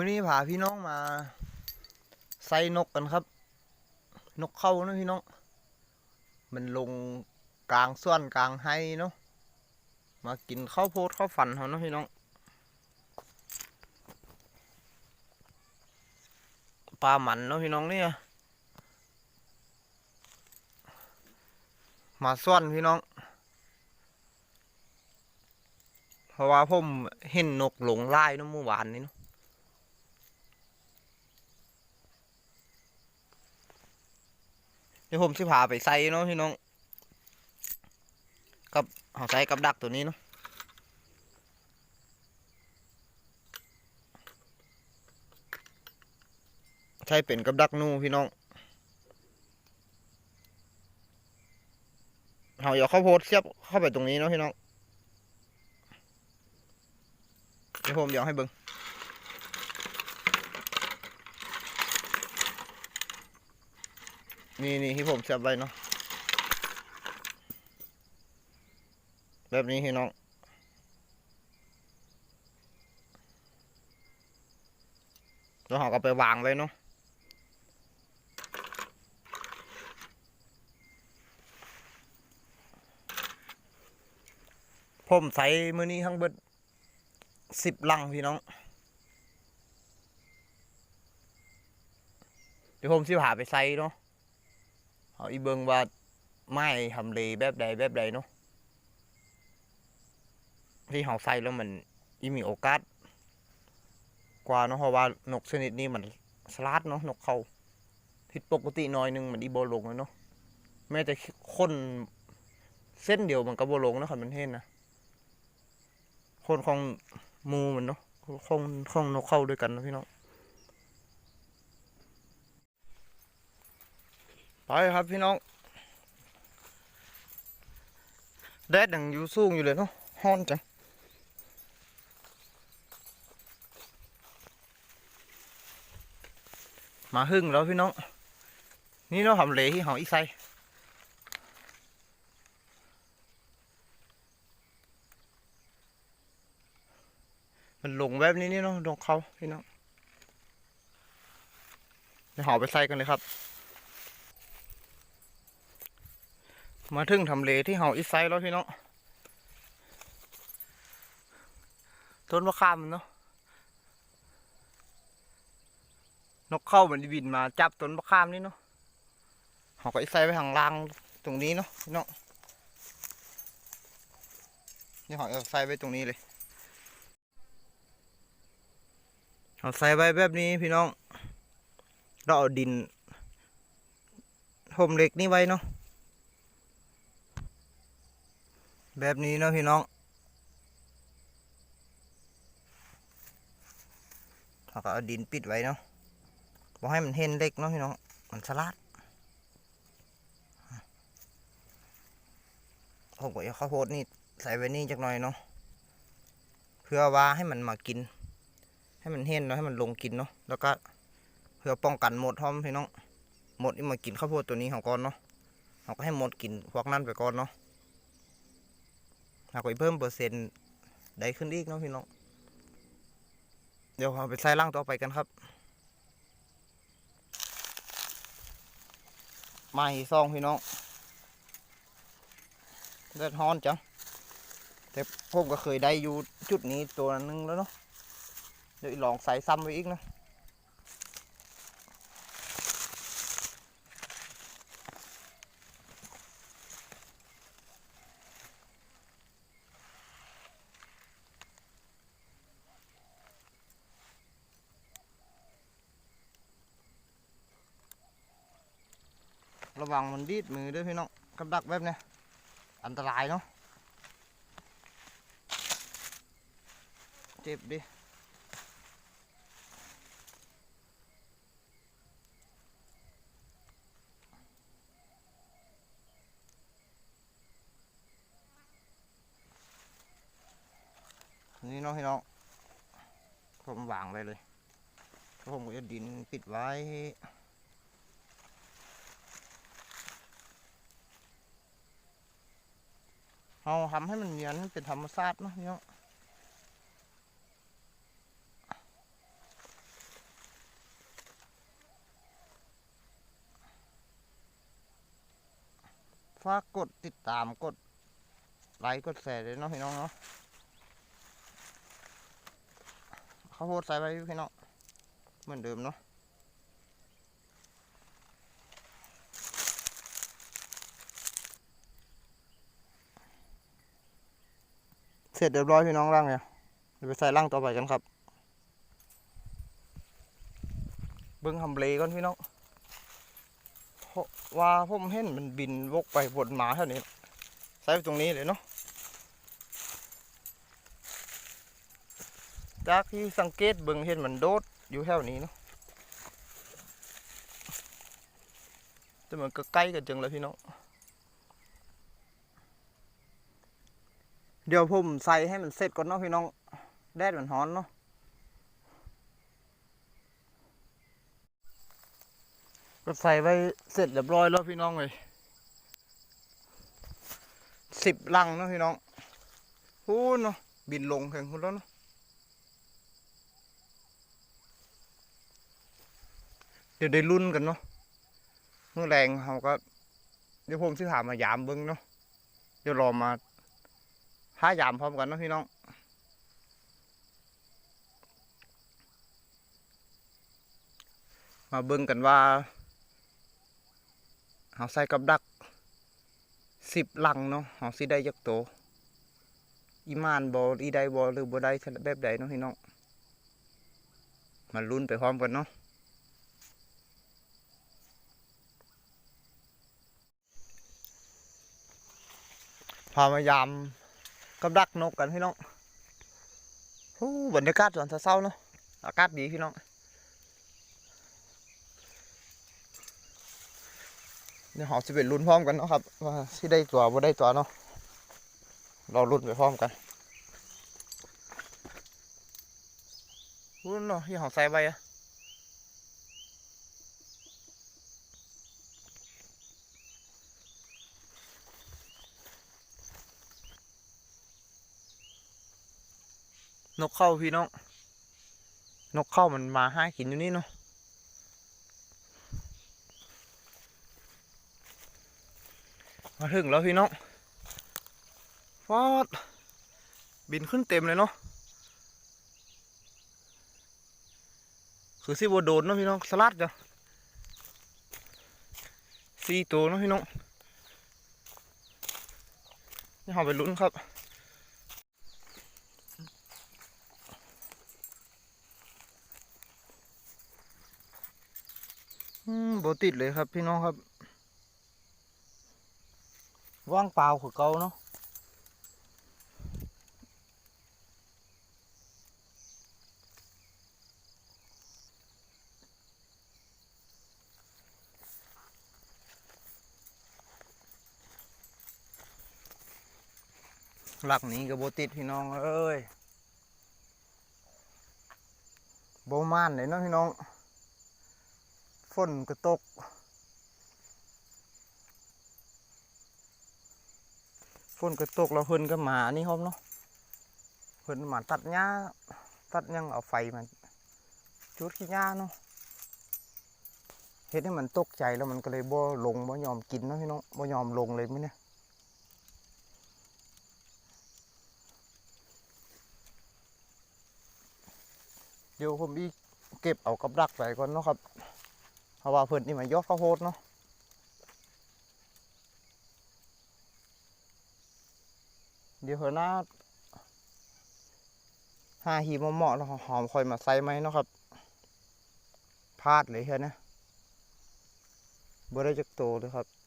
มื้อนี้พาพี่น้องมาใส่นกกันครับ นกเข้านะพี่น้อง มันลงกลางส่วนกลางไฮเนาะมากินข้าวโพดข้าวฝันเขาเนาะพี่น้องปลาหมันเนาะพี่น้องเนี่ยมาส่วนพี่น้อง เพราะว่าผมเห็นนกหลงไล่เนาะเมื่อวานนี้เนาะ เดี๋ยวผมสิพาไปใส่เนาะพี่น้อง กับเอาใส่กับดักตัวนี้เนาะใช่เป็นกับดักนูพี่น้องเอาอย่าเข้าวโพดเสียบเข้าไปตรงนี้เนาะพี่น้อง เดี๋ยวผมเดี๋ยวให้เบิ่ง นี่นี่ที่ผมเสียบไว้เนาะแบบนี้พี่น้องแล้วเราก็ไปวางไว้เนาะผมใส่มือนี้ทั้งเบิดสิบลังพี่น้อง เดี๋ยวผมสิพาไปใส่เนาะ เอาอีเบิงว่าไม้ทำเลแบบใดแบบใดเนาะที่เขาใส่แล้วมันอีมีโอกาสกว่าเนาะเพราะว่านกชนิดนี้มันสลัดเนาะนกเขาผิดปกติหน้อยหนึงมันอีโบลงเลยเนาะแม้แต่คนเส้นเดียวมันก็โบลงนะคันมันเห็นนะคนของมูมันเนาะของของนกเข้าด้วยกันนะพี่น้อง ไปครับพี่น้อง แดดยังอยู่สูงอยู่เลยเนาะฮ้อนจังมาหึ่งแล้วพี่น้อง นี่เราทำเลที่หออีไซมันหลงแบบนี้นี่เนาะลงเขาพี่น้องเดี๋ยวหอไปใส่กันเลยครับ มาถึงทำเลที่เฮาอีไซแล้วพี่น้องต้นมะขามเนาะนกเข้ามันบินมาจับต้นมะขามนี่เนาะเฮาก็อีไซไปทางล่างตรงนี้เนาะพี่น้องนี่เฮาเอาใส่ไว้ตรงนี้เลยเอาใส่ไว้แบบนี้พี่น้องเราเอาดินทมเหล็กนี่ไว้เนาะ แบบนี้เนาะพี่น้องเราก็เอาดินปิดไว้เนาะบอกให้มันเห็นเล็กเนาะพี่น้อง มันสลัดผมก็เอาข้าวโพดนี่ใส่ไว้นี่จักหน่อยเนาะ เพื่อว่าให้มันมากิน ให้มันเห็นเนาะให้มันลงกินเนาะ แล้วก็เพื่อป้องกันหมดท้อมพี่น้อง หมดนี่มากินข้าวโพดตัวนี้ของก่อนเนาะเราก็ให้หมดกินพวกนั้นไปก่อนเนาะ หากไปเพิ่มเปอร์เซ็นต์ได้ขึ้นอีกเนาะพี่น้อง เดี๋ยวเราไปใส่ล่างต่อไปกันครับมาอีซองพี่น้องเลือดฮ้อนจัง แต่ผมก็เคยได้อยู่จุดนี้ตัวนึงแล้วเนาะ เดี๋ยวลองใส่ซ้ำไปอีกนะ ระวังมันดีดมือด้วยพี่น้องกับดักแบบนี้อันตรายเนาะเจ็บดินี่เนาะพี่น้องผมวางไปเลยผมก็จะดินปิดไว้ เอาทำให้มันเนียนเป็นธรรมชาติเนาะพี่น้ฝากกดติดตามกดไลค์กดแชร์เลยเนาะพี่น้องเนาะเขาโพดใส่ไปพี่น้องเหมือนเดิมเนาะ เสร็จเรียบร้อยพี่น้องร่างเนี่ยเดี๋ยวไปใส่ร่างต่อไปกันครับ เบิ้งทำเลก่อนพี่น้องเพราะว่าผมเห็นมันบินวกไปวนมาเท่านี้ใส่ไว้ตรงนี้เลยเนาะจากที่สังเกตเบิ่งเห็นมันโดดอยู่แถวนี้เนาะแต่มันก็ใกล้กันจังเลยพี่น้อง เดี๋ยวผมใส่ให้มันเสร็จก่อนเนาะพี่น้อง แดดมันร้อนเนาะ ก็ใส่ไว้เสร็จเรียบร้อยแล้วพี่น้องเลยสิบลังเนาะพี่น้องหูเนาะบินลงแข่งคุณแล้วเนาะเดี๋ยวได้รุ่นกันเนาะเมื่อแรงเขาก็ เดี๋ยวผมสิหามายามเบิ้งเนาะเดี๋ยวรอมา หายามพร้อมกันเนาะพี่น้องมาเบิ่งกันว่าเฮาใส่กับดักสิบลังเนาะเฮาสิได้จักโตอีมานบ่อีได้บ่หรือบ่ได้แบบใดเนาะพี่น้องมาลุ้นไปพร้อมกันเนาะพามายาม กับดักนกกันพี่น้องโอ้บรรยากาศตอนเช้าเนาะ อากาศดีพี่น้อง เดี๋ยวเราจะไปลุ้นพร้อมกันเนาะครับ ว่าสิได้ตัวบ่ได้ตัวเนาะ เราลุ้นไปพร้อมกันลุ้นเนาะที่เขาใส่ไปอะ นกเข้าพี่น้อง นกเข้ามันมาห้ากินอยู่นี่เนาะมาถึงแล้วพี่น้องฟอดบินขึ้นเต็มเลยเนาะคือสิบโดนเนาะพี่น้องสลัดจ้ะสี่ตัวเนาะพี่น้องนี่เราไปลุ้นครับ อืมโบติดเลยครับพี่น้องครับ ว่างเปล่าคือเก่าเนาะหลักนี้กับโบติดพี่น้องเอ้ยโบมานเลยเนาะพี่น้อง ฝนก็ตก ฝนก็ตกแล้วเพิ่นก็มานี่ครับเนาะเพิ่นมาตัดหญ้าตัดยังเอาไฟมันจุดขี้หญ้าเนาะเฮ็ดให้มันตกใจแล้วมันก็เลยบ่ลงบ่ยอมกินเนาะพี่น้องบ่ยอมลงเลยมื้อเนี้ยเดี๋ยวผมอีกเก็บเอากับดักไปก่อนเนาะครับ ราะว่าเพิ่นนี่มายอดข้าวโพดเนาะเดี๋ยวเผื่อหน้าหาหีบเหมาะแล้วหอมคอยมาใส่ไหมเนาะครับพลาดเลยเฮียนะบ่ได้จักโตเลยครับ